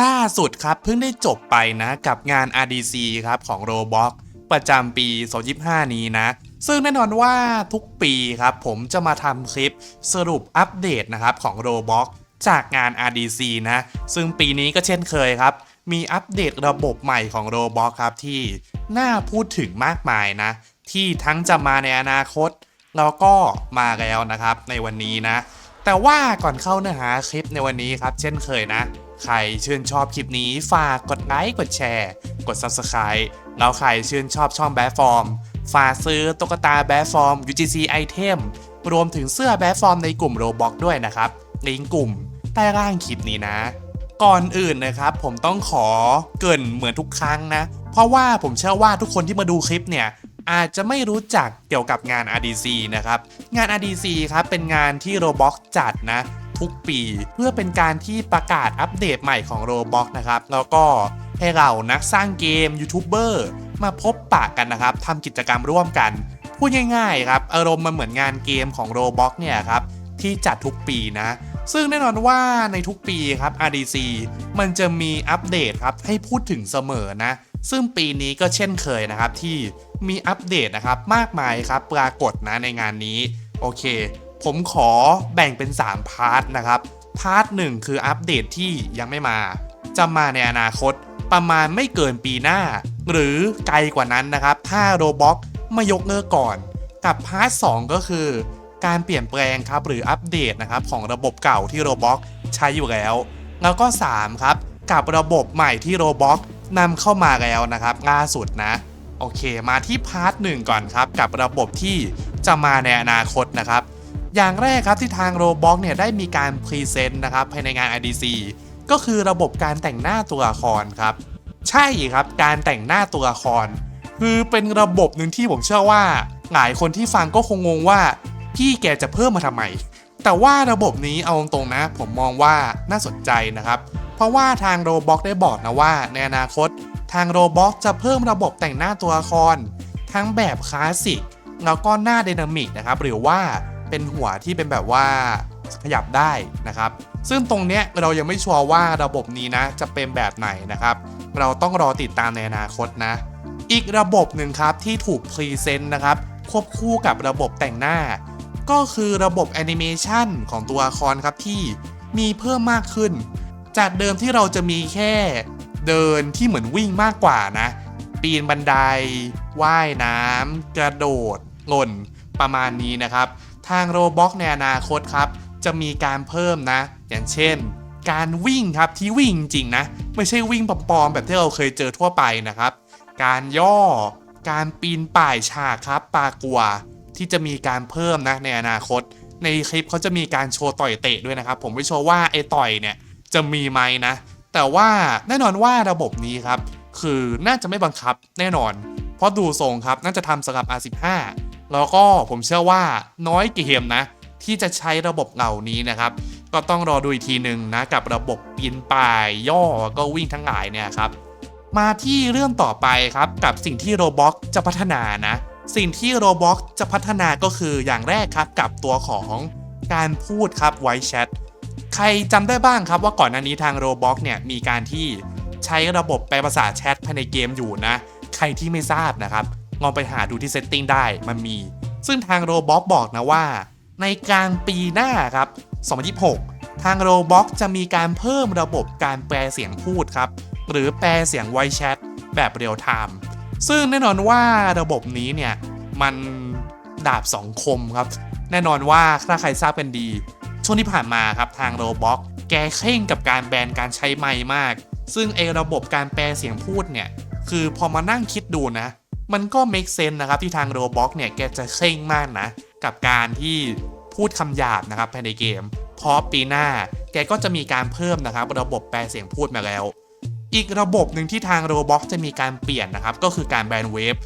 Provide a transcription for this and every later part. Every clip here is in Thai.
ล่าสุดครับเพิ่งได้จบไปนะกับงาน RDC ครับของ Roblox ประจำปี 2025 นี้นะ ซึ่งแน่นอนว่าทุกปีครับผมจะมาทำคลิปสรุปอัปเดตนะครับของ Roblox จากงาน RDC นะ ซึ่งปีนี้ก็เช่นเคยครับ มีอัปเดตระบบใหม่ของ Roblox ครับที่น่าพูดถึงมากมายนะ ที่ทั้งจะมาในอนาคต แล้วก็มาแล้วนะครับในวันนี้นะ แต่ว่าก่อนเข้าเนื้อหาคลิปในวันนี้ครับ เช่นเคยนะ ใครชื่นชอบคลิปนี้ฝากกดไลค์กดแชร์ กด Subscribe แล้วใครชื่นชอบช่องแบฟฟอร์ม ฝากซื้อตุ๊กตาแบฟฟอร์ม UGC Item รวมถึงเสื้อแบฟฟอร์มในกลุ่ม Roblox ด้วยนะครับลิงก์กลุ่มใต้ล่างคลิปนี้นะ ก่อนอื่นนะครับ ผมต้องขอเกินเหมือนทุกครั้งนะ เพราะว่าผมเชื่อว่าทุกคนที่มาดูคลิปเนี่ยอาจจะไม่รู้จักเกี่ยวกับงาน RDC นะครับ งาน RDC ครับเป็นงานที่ Roblox จัดนะ ทุกปี เพื่อเป็นการที่ประกาศอัปเดตใหม่ของ Roblox นะครับ แล้วก็ให้เรานักสร้างเกมยูทูบเบอร์มาพบปะกันนะครับทำกิจกรรมร่วมกัน พูดง่ายๆครับ อารมณ์มันเหมือนงานเกมของ Roblox เนี่ยครับ ที่จัดทุกปีนะ ซึ่งแน่นอนว่าในทุกปีครับ RDC มันจะมีอัปเดตครับ ให้พูดถึงเสมอนะ ซึ่งปีนี้ก็เช่นเคยนะครับที่มีอัปเดตนะครับมากมายครับปรากฏนะในงานนี้ โอเค ผมขอแบ่งเป็น 3 พาร์ทนะครับ พาร์ทหนึ่งคืออัปเดตที่ยังไม่มา จะมาในอนาคตประมาณไม่เกินปีหน้า หรือไกลกว่านั้นนะครับ ถ้าโรบ็อกไม่ยกเลิกก่อน กับพาร์ทสก็คือการเปลี่ยนแปลงครับหรืออัปเดตนะครับของระบบเก่าที่ Roblox ใช้อยู่แล้ว แล้วก็ 3 ครับ กับระบบใหม่ที่ Roblox นำเข้ามาแล้วนะครับล่าสุดนะ โอเค มาที่พาร์ทหนึ่งก่อนครับ กับระบบที่จะมาในอนาคตนะครับ อย่างแรกครับที่ทาง Roblox เนี่ยได้มีการพรีเซนต์นะครับภายในงาน IDC ก็คือระบบการแต่งหน้าตัวละครครับ ใช่ครับการแต่งหน้าตัวละคร คือเป็นระบบหนึ่งที่ผมเชื่อว่า หลายคนที่ฟังก็คงงงว่าพี่แกจะเพิ่มมาทำไม แต่ว่าระบบนี้เอาตรงๆนะ ผมมองว่าน่าสนใจนะครับ เพราะว่าทางโรบ็อกได้บอกนะว่า ในอนาคต ทางโรบ็อกจะเพิ่มระบบแต่งหน้าตัวละคร ทั้งแบบคลาสสิกแล้วก็หน้าไดนามิกนะครับหรือว่า เป็นหัวที่เป็นแบบว่าขยับได้นะครับ ซึ่งตรงเนี้ยเรายังไม่ชัวร์ว่าระบบนี้นะจะเป็นแบบไหนนะครับ เราต้องรอติดตามในอนาคตนะ อีกระบบหนึ่งครับที่ถูกพรีเซนต์นะครับ ควบคู่กับระบบแต่งหน้า ก็คือระบบแอนิเมชันของตัวละครครับที่มีเพิ่มมากขึ้น จากเดิมที่เราจะมีแค่เดินที่เหมือนวิ่งมากกว่านะ ปีนบันไดว่ายน้ำกระโดดหล่นประมาณนี้นะครับ ทางโรบ็อกในอนาคตครับ จะมีการเพิ่มนะ อย่างเช่น การวิ่งครับที่วิ่งจริงนะ ไม่ใช่วิ่งปลอมๆแบบที่เราเคยเจอทั่วไปนะครับ การย่อ การปีนป่ายฉากครับปากัว ที่จะมีการเพิ่มนะในอนาคต ในคลิปเขาจะมีการโชว์ต่อยเตะด้วยนะครับ ผมไม่โชว์ว่าไอ้ต่อยเนี่ยจะมีไหมนะ แต่ว่าแน่นอนว่าระบบนี้ครับ คือน่าจะไม่บังคับแน่นอน เพราะดูทรงครับน่าจะทำสำหรับ R15 แล้วก็ผมเชื่อว่าน้อยเกมนะ ที่จะใช้ระบบเหล่านี้นะครับ ก็ต้องรอดูอีกทีหนึ่งนะ กับระบบปีนป่ายย่อก็วิ่งทั้งหลายเนี่ยครับ มาที่เรื่องต่อไปครับกับสิ่งที่ Roblox จะพัฒนานะ สิ่งที่ Roblox จะพัฒนาก็คืออย่างแรกครับกับตัวของการพูดครับ Voice Chat ใครจำได้บ้างครับว่าก่อนหน้านี้ทาง Roblox เนี่ยมีการที่ใช้ระบบแปลภาษาแชทภายในเกมอยู่นะ ใครที่ไม่ทราบนะครับ ลองไปหาดูที่ Setting ได้มันมี ซึ่งทาง Roblox บอกนะว่า ในกลางปีหน้าครับ 2026 ทาง Roblox จะมีการเพิ่มระบบการแปลเสียงพูดครับ หรือแปลเสียง voice chat แบบเรียลไทม์ซึ่งแน่นอนว่าระบบนี้เนี่ย มันดาบสองคมครับ แน่นอนว่าถ้าใครทราบกันดี ช่วงที่ผ่านมาครับทาง Roblox แกเคร่งกับการแบนการใช้ไมค์มาก ซึ่งไอระบบการแปลเสียงพูดเนี่ย คือพอมานั่งคิดดูนะ มันก็ make sense นะครับที่ทาง Roblox เนี่ยแกจะเคร่งมากนะ กับการที่พูดคำหยาบนะครับภายในเกม เพราะปีหน้าแกก็จะมีการเพิ่มนะครับ ระบบแปลเสียงพูดมาแล้ว อีกระบบหนึ่งที่ทาง Roblox จะมีการเปลี่ยนนะครับ ก็คือการแบนเวฟ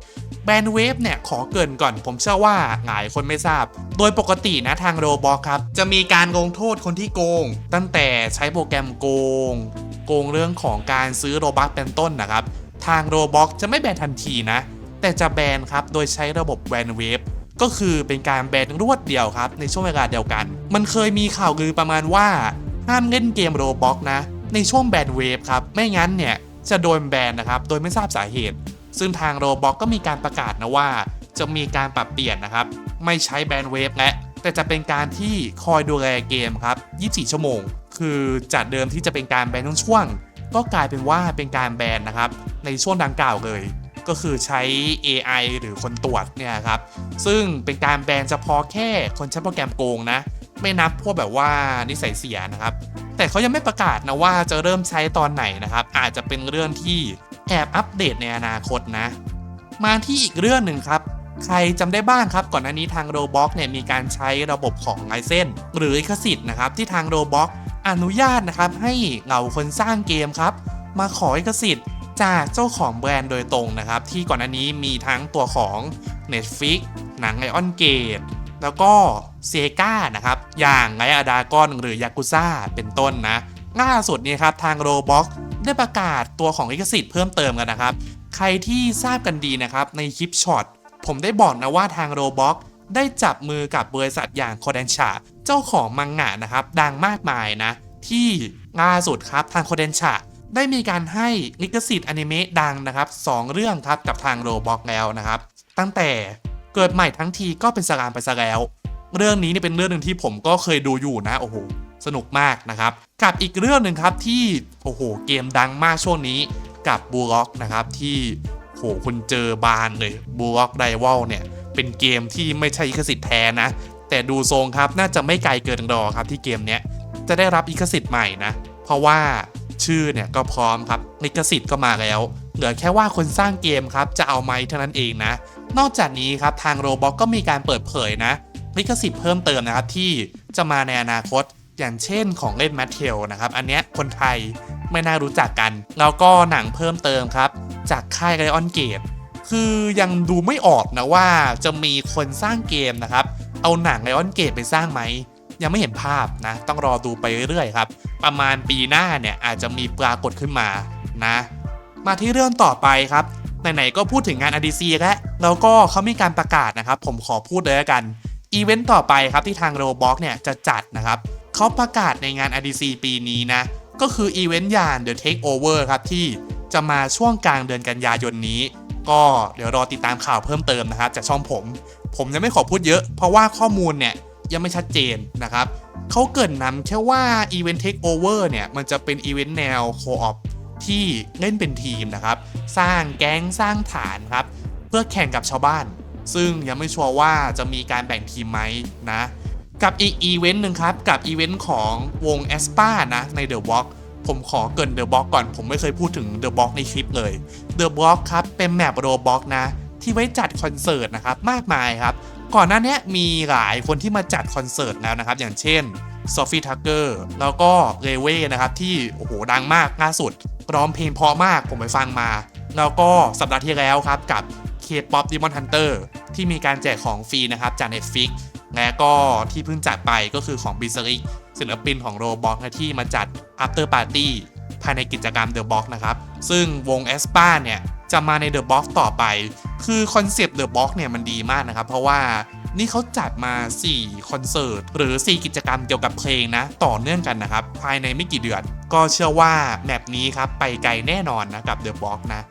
แบนเวฟเนี่ยขอเกินก่อนผมเชื่อว่าหลายคนไม่ทราบ โดยปกตินะทาง Roblox ครับ จะมีการลงโทษคนที่โกง ตั้งแต่ใช้โปรแกรมโกง โกงเรื่องของการซื้อโรบัคเป็นต้นนะครับ ทาง Roblox จะไม่แบนทันทีนะ แต่จะแบนครับ โดยใช้ระบบแบนเวฟก็คือเป็นการแบนรวดเดียวครับ ในช่วงเวลาเดียวกัน มันเคยมีข่าวลือประมาณว่า ห้ามเล่นเกมโรบ็อกนะ ในช่วงแบนเวฟครับ ไม่งั้นเนี่ย จะโดนแบนนะครับ โดยไม่ทราบสาเหตุ ซึ่งทางโรบอกก็มีการประกาศนะว่า จะมีการปรับเปลี่ยนนะครับ ไม่ใช้แบนเวฟและแต่จะเป็นการที่คอยดูแลเกมครับ 24 ชั่วโมง คือจากเดิมที่จะเป็นการแบนช่วง ก็กลายเป็นว่าเป็นการแบนนะครับ ในช่วงดังกล่าวเลย ก็คือใช้ AI หรือคนตรวจเนี่ยครับ ซึ่งเป็นการแบนเฉพาะแค่คนใช้โปรแกรมโกงนะ ไม่นับพวกแบบว่านิสัยเสียนะครับ แต่เขายังไม่ประกาศนะว่าจะเริ่มใช้ตอนไหนนะครับ อาจจะเป็นเรื่องที่แอบอัปเดตในอนาคตนะ มาที่อีกเรื่องหนึ่งครับ ใครจำได้บ้างครับ ก่อนหน้านี้ทาง Roblox เนี่ยมีการใช้ระบบของไลเซนหรือลิขสิทธิ์นะครับที่ทาง Roblox อนุญาตนะครับให้เหล่าคนสร้างเกมครับ มาขอลิขสิทธิ์ จากเจ้าของแบรนด์โดยตรงนะครับ ที่ก่อนหน้านี้มีทั้งตัวของ Netflix หนังไ i ออนเกตแล้วก็เซกานะครับ อย่างไงอาดากอนหรือยากุซ่าเป็นต้นนะล่าสุดนี้ครับทาง Roblox ได้ประกาศตัวของลิขสิทธิ์เพิ่มเติมกันนะครับ ใครที่ทราบกันดีนะครับ ในคลิปช็อตผมได้บอกนะว่าทาง Roblox ได้จับมือกับบริษัทอย่างโคเดนชาเจ้าของมังงะนะครับ ดังมากมายนะ ที่ล่าสุดครับทางโคเดนชา ได้มีการให้ลิขสิทธิ์อนิเมะดังนะครับ2เรื่องครับกับทาง Roblox แล้วนะครับ ตั้งแต่เกิดใหม่ทั้งทีก็เป็นสลามไปซะแล้ว เรื่องนี้นี่เป็นเรื่องหนึ่งที่ผมก็เคยดูอยู่นะโอ้โหสนุกมากนะครับ กับอีกเรื่องหนึ่งครับที่โอ้โหเกมดังมากช่วงนี้กับบูล็อกนะครับที่โหคุณเจอบานเลยบูล็อกไดวลเนี่ยเป็นเกมที่ไม่ใช่ลิขสิทธิ์แท้นะ แต่ดูทรงครับน่าจะไม่ไกลเกินรอครับที่เกมเนี้ยจะได้รับลิขสิทธิ์ใหม่นะ เพราะว่า ชื่อเนี่ยก็พร้อมครับลิขสิทธิ์ก็มาแล้ว เหลือแค่ว่าคนสร้างเกมครับจะเอาไหมเท่านั้นเองนะ นอกจากนี้ครับทางโรบอกก็มีการเปิดเผยนะลิขสิทธิ์เพิ่มเติมนะครับที่จะมาในอนาคตอย่างเช่นของเล่นแมทเทลนะครับ อันเนี้ยคนไทยไม่น่ารู้จักกัน แล้วก็หนังเพิ่มเติมครับ จากค่ายไ i ออนเกตคือยังดูไม่ออกนะว่าจะมีคนสร้างเกมนะครับ เอาหนังไ i ออนเกตไปสร้างไหม ยังไม่เห็นภาพนะ ต้องรอดูไปเรื่อยๆครับ ประมาณปีหน้าเนี่ยอาจจะมีปรากฏขึ้นมานะ มาที่เรื่องต่อไปครับไหนๆก็พูดถึงงาน RDC แล้วแล้วก็เขามีการประกาศนะครับ ผมขอพูดเลยละกันอีเวนต์ต่อไปครับที่ทาง Roblox เนี่ยจะจัดนะครับเขาประกาศในงาน RDC ปีนี้นะ ก็คืออีเวนต์ยาง The Takeover ครับที่จะมาช่วงกลางเดือนกันยายนนี้ ก็เดี๋ยวรอติดตามข่าวเพิ่มเติมนะครับจากช่องผม ผมยังไม่ขอพูดเยอะ เพราะว่าข้อมูลเนี่ยยังไม่ชัดเจนนะครับ เขาเกินนำแค่ว่าอีเวนต์ Takeover เนี่ย มันจะเป็นอีเวนต์แนวโคออปที่เล่นเป็นทีมนะครับ สร้างแก๊งสร้างฐานครับ เพื่อแข่งกับชาวบ้าน ซึ่งยังไม่ชัวร์ว่าจะมีการแบ่งทีมไหมนะ กับอีกอีเวนต์หนึ่งครับ กับอีเวนต์ของวง a s p a นะใน The Block ผมขอเกิน The Block ก่อน ผมไม่เคยพูดถึง The Block ในคลิปเลย The Block ครับ เป็นแมปโรบ็อกนะ ที่ไว้จัดคอนเสิร์ตนะครับ มากมายครับ ก่อนหน้านี้มีหลายคนที่มาจัดคอนเสิร์ตแล้วนะครับ อย่างเช่นซอฟฟี่ทักเกอร์แล้วก็เรเว่นะครับ ที่โอ้โหดังมากล่าสุดร้องเพลงเพราะมากผมไปฟังมา แล้วก็สัปดาห์ที่แล้วครับกับ K-POP Demon Hunter ที่มีการแจกของฟรีนะครับจาก Netflix และก็ที่เพิ่งจัดไปก็คือของ b i z z a r i ศิลปินของ Roblox นะที่มาจัด After Party ภายในกิจกรรม The Box นะครับ ซึ่งวง e s p a เนี่ย จะมาใน The Box ต่อไป คือคอนเซปต์ The Box เนี่ยมันดีมากนะครับ เพราะว่านี่เขาจัดมา 4 คอนเสิร์ต หรือ 4 กิจกรรมเกี่ยวกับเพลงนะ ต่อเนื่องกันนะครับ ภายในไม่กี่เดือน ก็เชื่อว่าแมปนี้ครับ ไปไกลแน่นอนนะกับ The Box นะ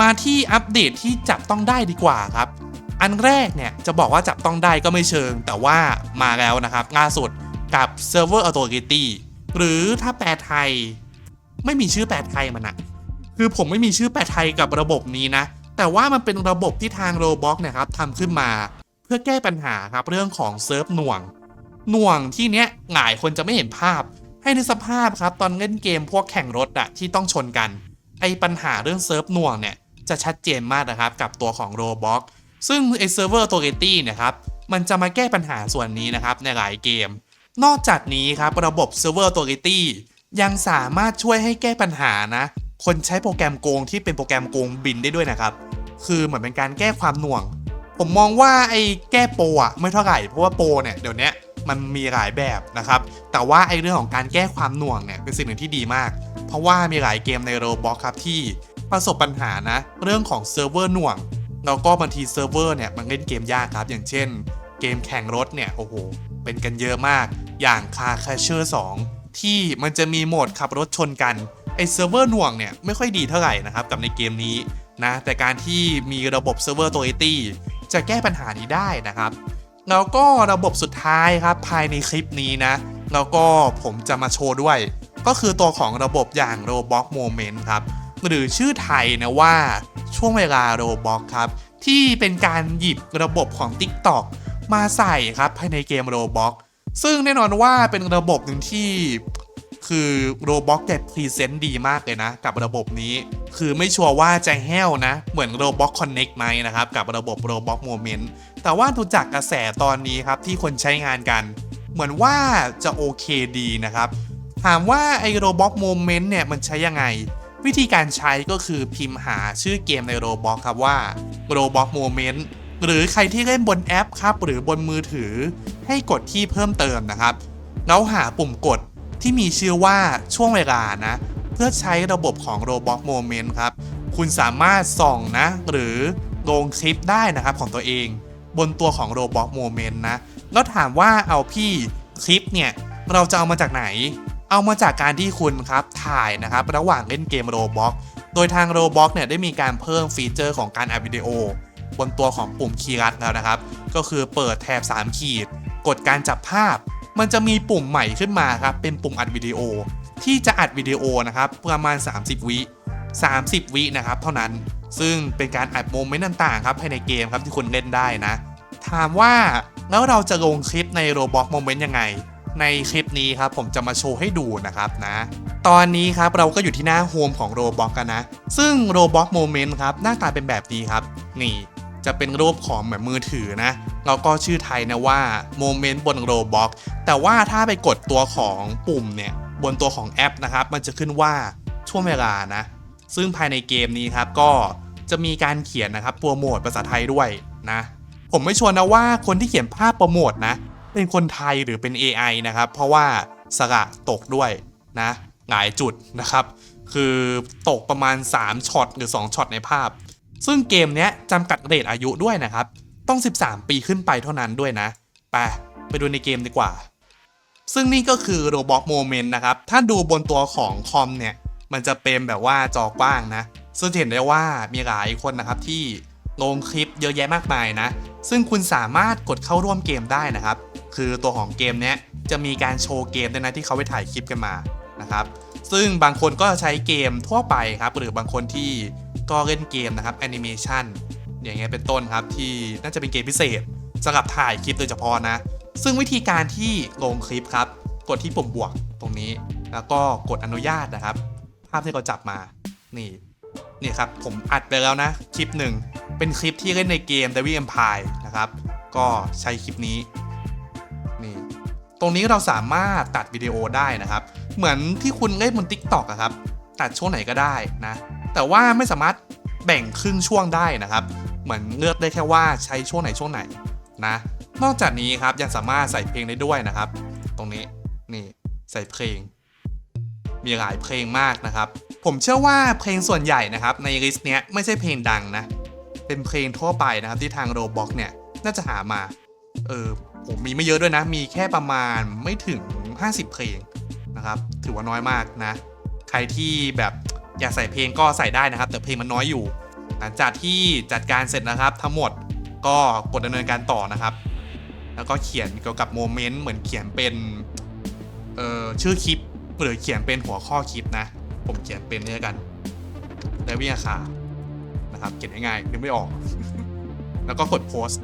มาที่อัปเดตที่จับต้องได้ดีกว่าครับ อันแรกเนี่ยจะบอกว่าจับต้องได้ก็ไม่เชิง แต่ว่ามาแล้วนะครับล่าสุดกับ Server Authority หรือถ้าแปลไทย ไม่มีชื่อแปลไทยมันอะ คือผมไม่มีชื่อแปลไทยกับระบบนี้นะ แต่ว่ามันเป็นระบบที่ทาง Roblox เนี่ยครับทำขึ้นมา เพื่อแก้ปัญหาครับเรื่องของเซิร์ฟหน่วง หน่วงที่เนี้ยหลายคนจะไม่เห็นภาพ ให้ในสภาพครับตอนเล่นเกมพวกแข่งรถอะที่ต้องชนกัน ไอปัญหาเรื่องเซิร์ฟหน่วงเนี่ยจะชัดเจนมากนะครับกับตัวของ Roblox ซึ่งไอเซิร์ฟเวอร์ Authority เนะครับมันจะมาแก้ปัญหาส่วนนี้นะครับในหลายเกม นอกจากนี้ครับระบบ Server Authority ยังสามารถช่วยให้แก้ปัญหานะ คนใช้โปรแกรมโกงที่เป็นโปรแกรมโกงบินได้ด้วยนะครับ คือเหมือนเป็นการแก้ความหน่วง ผมมองว่าไอ้แก้โปรอะไม่เท่าไหร่เพราะว่าโปรเนี่ยเดี๋ยวนี้มันมีหลายแบบนะครับ แต่ว่าไอ้เรื่องของการแก้ความหน่วงเนี่ยเป็นสิ่งหนึ่งที่ดีมาก เพราะว่ามีหลายเกมในโรบอ x ครับที่ประสบปัญหานะ เรื่องของเซิร์ฟเวอร์หน่วง แล้วก็บางทีเซิร์ฟเวอร์เนี่ยมันเล่นเกมยากครับ อย่างเช่น เกมแข่งรถเนี่ยโอ้โหเป็นกันเยอะมาก อย่าง Car Crasher 2 ที่มันจะมีโหมดขับรถชนกันไอเซิร์ฟเวอร์หน่วงเนี่ยไม่ค่อยดีเท่าไหร่นะครับกับในเกมนี้นะแต่การที่มีระบบเซิร์ฟเวอร์ตัวเอตี้จะแก้ปัญหานี้ได้นะครับ แล้วก็ระบบสุดท้ายครับภายในคลิปนี้นะ แล้วก็ผมจะมาโชว์ด้วย ก็คือตัวของระบบอย่าง Roblox Moment ครับ หรือชื่อไทยนะว่าช่วงเวลา Roblox ครับ ที่เป็นการหยิบระบบของ TikTok มาใส่ครับภายในเกม Roblox ซึ่งแน่นอนว่าเป็นระบบหนึ่งที่คือ Roblox แกพรีเซนต์ดีมากเลยนะ กับระบบนี้ คือไม่ชัวร์ว่าจะแห้วนะ เหมือน Roblox Connect ไหมนะครับ กับระบบ Roblox Moment แต่ว่าดูจากกระแสตอนนี้ครับ ที่คนใช้งานกัน เหมือนว่าจะโอเคดีนะครับ ถามว่าไอ้ Roblox Moment เนี่ย มันใช้ยังไง วิธีการใช้ก็คือพิมพ์หาชื่อเกมใน Roblox ครับว่า Roblox Moment หรือใครที่เล่นบนแอปครับ หรือบนมือถือ ให้กดที่เพิ่มเติมนะครับ แล้วหาปุ่มกดที่มีชื่อว่าช่วงเวลานะ เพื่อใช้ระบบของ Roblox Moment ครับ คุณสามารถส่องนะ หรือลงคลิปได้นะครับของตัวเอง บนตัวของ Roblox Moment นะ แล้วถามว่าเอาพี่คลิปเนี่ย เราจะเอามาจากไหน เอามาจากการที่คุณครับถ่ายนะครับ ระหว่างเล่นเกม Roblox โดยทาง Roblox เนี่ยได้มีการเพิ่มฟีเจอร์ของการอัดวิดีโอบนตัวของปุ่มคีย์ลัดแล้วนะครับ ก็คือเปิดแถบ 3 ขีด กดการจับภาพ มันจะมีปุ่มใหม่ขึ้นมาครับ เป็นปุ่มอัดวิดีโอ ที่จะอัดวิดีโอนะครับประมาณ 30 วิ 30 วินะครับเท่านั้น ซึ่งเป็นการอัดโมเมนต์ต่างๆครับภายในเกมครับที่คุณเล่นได้นะ ถามว่าแล้วเราจะลงคลิปใน Roblox Moment ยังไง ในคลิปนี้ครับผมจะมาโชว์ให้ดูนะครับนะ ตอนนี้ครับเราก็อยู่ที่หน้าโฮมของ Roblox กันนะ ซึ่ง Roblox Moment ครับหน้าตาเป็นแบบนี้ครับ นี่ จะเป็นรูปของเหมือนมือถือนะแล้วก็ชื่อไทยนะว่า Moment บน Roblox แต่ว่าถ้าไปกดตัวของปุ่มเนี่ยบนตัวของแอปนะครับ มันจะขึ้นว่าช่วงเวลานะ ซึ่งภายในเกมนี้ครับก็จะมีการเขียนนะครับโปรโมทภาษาไทยด้วยนะ ผมไม่ชวนนะว่าคนที่เขียนภาพโปรโมทนะ เป็นคนไทยหรือเป็น AI นะครับ เพราะว่าสระตกด้วยนะหลายจุดนะครับ คือตกประมาณ 3ช็อตหรือ 2ช็อตในภาพ ซึ่งเกมนี้จำกัดเรทอายุด้วยนะครับ ต้อง 13 ปีขึ้นไปเท่านั้นด้วยนะ ไปไปดูในเกมดีกว่า ซึ่งนี่ก็คือ Roblox Moment นะครับ ถ้าดูบนตัวของคอมเนี่ย มันจะเป็นแบบว่าจอกว้างนะ ซึ่งเห็นได้ว่ามีหลายคนนะครับที่ลงคลิปเยอะแยะมากมายนะ ซึ่งคุณสามารถกดเข้าร่วมเกมได้นะครับ คือตัวของเกมเนี้ยจะมีการโชว์เกมด้วยนะที่เขาไปถ่ายคลิปกันมานะครับ ซึ่งบางคนก็ใช้เกมทั่วไปครับ หรือบางคนที่ก็เล่นเกมนะครับแอนิเมชันอย่างเงี้ยเป็นต้นครับที่น่าจะเป็นเกมพิเศษสำหรับถ่ายคลิปโดยเฉพาะนะ ซึ่งวิธีการที่ลงคลิปครับ กดที่ปุ่มบวกตรงนี้ แล้วก็กดอนุญาตนะครับ ภาพที่เราจับมานี่นี่ครับผมอัดไปแล้วนะคลิปหนึ่งเป็นคลิปที่เล่นในเกม Devil Empire นะครับ ก็ใช้คลิปนี้นี่ตรงนี้เราสามารถตัดวิดีโอได้นะครับ เหมือนที่คุณเล่นบน TikTok อะครับ ตัดช่วงไหนก็ได้นะ แต่ว่าไม่สามารถแบ่งครึ่งช่วงได้นะครับ เหมือนเลือกได้แค่ว่าใช้ช่วงไหนช่วงไหนนะ นอกจากนี้ครับยังสามารถใส่เพลงได้ด้วยนะครับ ตรงนี้นี่ใส่เพลง มีหลายเพลงมากนะครับ ผมเชื่อว่าเพลงส่วนใหญ่นะครับในลิสต์เนี้ยไม่ใช่เพลงดังนะ เป็นเพลงทั่วไปนะครับที่ทาง Roblox เนี่ยน่าจะหามา เออผมมีไม่เยอะด้วยนะ มีแค่ประมาณไม่ถึง 50 เพลง นะครับ ถือว่าน้อยมากนะ ใครที่แบบอยากใส่เพลงก็ใส่ได้นะครับ แต่เพลงมันน้อยอยู่ หลังจากที่จัดการเสร็จนะครับ ทั้งหมดก็กดดำเนินการต่อนะครับ แล้วก็เขียนเกี่ยวกับโมเมนต์เหมือนเขียนเป็นเอ่อชื่อคลิปหรือเขียนเป็นหัวข้อคลิปนะ ผมเขียนเป็นนี่กันได้วิทยาคานะครับเขียนง่ายๆนึกไม่ออก แล้วก็กดโพสต์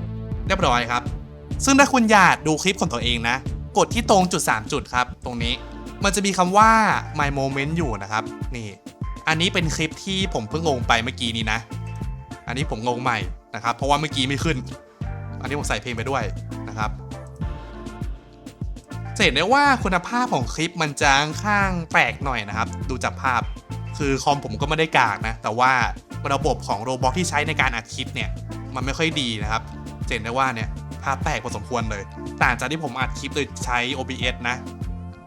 เรียบร้อยครับ ซึ่งถ้าคุณอยากดูคลิปของตัวเองนะ กดที่ตรงจุด 3 จุดครับ ตรงนี้ มันจะมีคำว่า my moment อยู่นะครับ นี่ อันนี้เป็นคลิปที่ผมเพิ่งลงไปเมื่อกี้นี้นะ อันนี้ผมลงใหม่นะครับ เพราะว่าเมื่อกี้ไม่ขึ้น อันนี้ผมใส่เพลงไปด้วยนะครับจะเห็นได้ว่าคุณภาพของคลิปมันจะค่อนข้างแปลกหน่อยนะครับ ดูจากภาพ คือคอมผมก็ไม่ได้กากนะ แต่ว่าระบบของโรบอทที่ใช้ในการอัดคลิปเนี่ย มันไม่ค่อยดีนะครับเห็นได้ว่าเนี่ยภาพแตกพอสมควรเลย ต่างจากที่ผมอัดคลิปโดยใช้ OBS นะ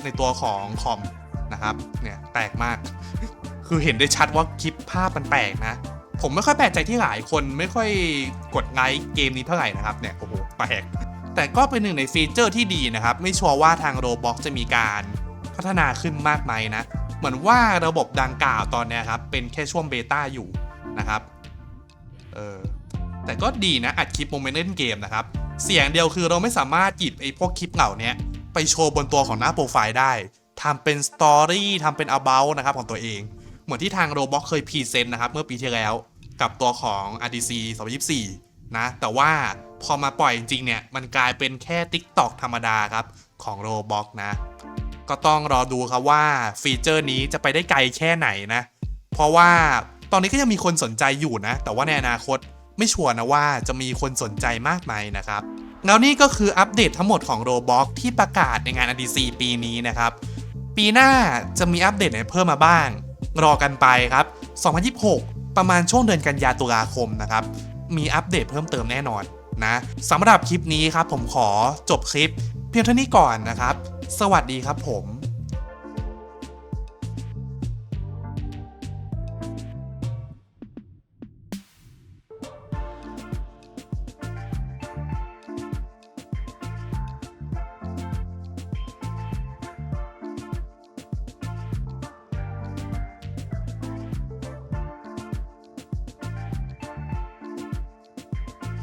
ในตัวของคอมนะครับเนี่ยแตกมาก คือเห็นได้ชัดว่าคลิปภาพมันแปลกนะ ผมไม่ค่อยแปลกใจที่หลายคนไม่ค่อยกดไลค์เกมนี้เท่าไหร่นะครับเนี่ยโอ้โหแปลกแต่ก็เป็นหนึ่งในฟีเจอร์ที่ดีนะครับ ไม่ชัวร์ว่าทาง Roblox จะมีการพัฒนาขึ้นมากไหมนะ เหมือนว่าระบบดังกล่าวตอนนี้ครับ เป็นแค่ช่วงเบต้าอยู่นะครับเออแต่ก็ดีนะอัดคลิปโมเมนต์เล่นเกมนะครับ เสียงเดียวคือเราไม่สามารถหยิบไอ้พวกคลิปเหล่านี้ ไปโชว์บนตัวของหน้าโปรไฟล์ได้ทำเป็นสตอรี่ทำเป็น about นะครับของตัวเอง เหมือนที่ทาง Roblox เคยพรีเซนต์นะครับ เมื่อปีที่แล้วกับตัวของ RDC 2024 นะ แต่ว่าพอมาปล่อยจริงๆเนี่ย มันกลายเป็นแค่ TikTok ธรรมดาครับ ของ Roblox นะ ก็ต้องรอดูครับว่าฟีเจอร์นี้จะไปได้ไกลแค่ไหนนะ เพราะว่าตอนนี้ก็ยังมีคนสนใจอยู่นะ แต่ว่าในอนาคตไม่ชัวร์นะว่าจะมีคนสนใจมากไหมนะครับ แล้วนี่ก็คืออัปเดตทั้งหมดของ Roblox ที่ประกาศในงาน RDC ปีนี้นะครับ ปีหน้าจะมีอัปเดตไหนเพิ่มมาบ้าง รอกันไปครับ 2026 ประมาณช่วงเดือนกันยาตุลาคมนะครับ มีอัปเดตเพิ่มเติมแน่นอนนะสำหรับคลิปนี้ครับผมขอจบคลิป เพียงเท่านี้ก่อนนะครับ สวัสดีครับผม